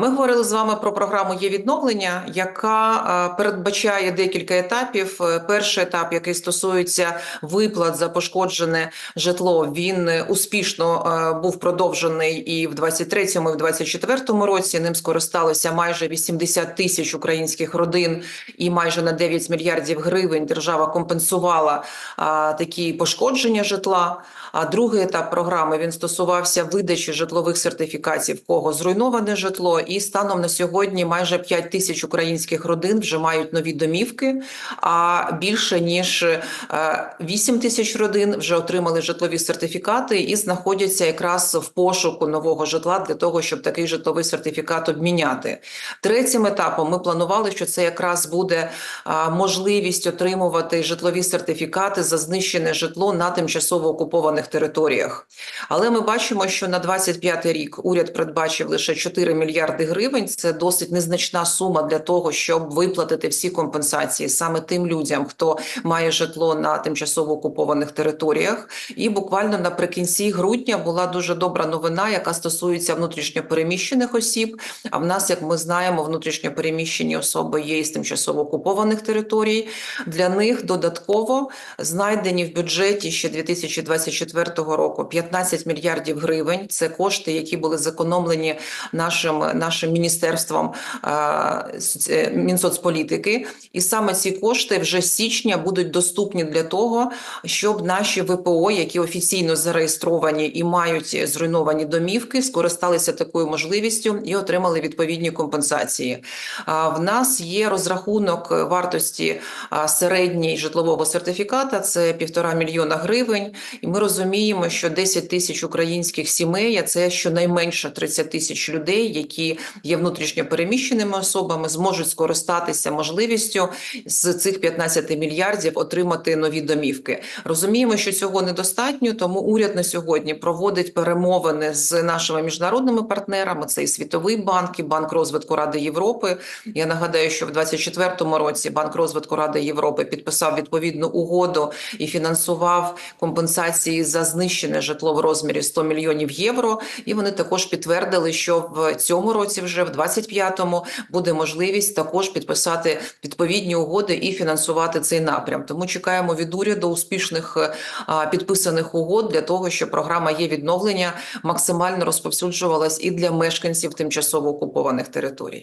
Ми говорили з вами про програму є відновлення, яка е, передбачає декілька етапів. Е, Перший етап, який стосується виплат за пошкоджене житло, він е, успішно був продовжений і в 23-му, і в 24-му році. Ним скористалося майже 80 тисяч українських родин, і майже на 9 мільярдів гривень держава компенсувала такі пошкодження житла. А другий етап програми він стосувався видачі житлових сертифікатів, кого зруйноване житло, і станом на сьогодні майже 5 тисяч українських родин вже мають нові домівки. А більше ніж е, 8 тисяч родин вже отримали житлові сертифікати і знаходяться якраз в пошуку нового житла для того, щоб такий житловий сертифікат обміняти. Третім етапом ми планували, що це якраз буде можливість отримувати житлові сертифікати за знищене житло на тимчасово окупованих територіях. Але ми бачимо, що на 25 рік уряд передбачив лише 4 мільярди гривень. Це досить незначна сума для того, щоб виплатити всі компенсації саме тим людям, хто має житло на тимчасово окупованих територіях. І буквально наприкінці грудня була дуже добра новина, яка стосується внутрішньопереміщених осіб. А в нас, як ми знаємо, внутрішньопереміщені особи є із тимчасово окупованих територій. Для них додатково знайдені в бюджеті ще 2024 року 15 мільярдів гривень. Це кошти, які були зекономлені нашим нашим міністерством е, е, Мінсоцполітики. І саме ці кошти вже з січня будуть доступні для того, щоб наші ВПО, які офіційно зареєстровані і мають зруйновані домівки, скористалися такою можливістю і отримали відповідні компенсації. В нас є розрахунок вартості середній житлового сертифіката це півтора мільйона гривень. І ми розуміємо, що 10 тисяч українських сімей це щонайменше 30 тисяч людей, які є внутрішньо переміщеними особами, зможуть скористатися можливістю з цих 15 мільярдів отримати нові домівки. Розуміємо, що цього недостатньо, тому уряд на сьогодні проводить перемовини з нашими міжнародними партнерами. Це і Світовий банк, і Банк розвитку Ради Європи. Я нагадаю, що в 2024 році Банк розвитку Ради Європи підписав відповідну угоду і фінансував компенсації за знищене житло в розмірі 100 мільйонів євро. І вони також підтвердили, що в цьому році, вже в 25-му, буде можливість також підписати відповідні угоди і фінансувати цей напрям. Тому чекаємо від уряду успішних е, підписаних угод для того, щоб програма є відновлення максимально розповсюджувалась і для мешканців тимчасово окупованих територій.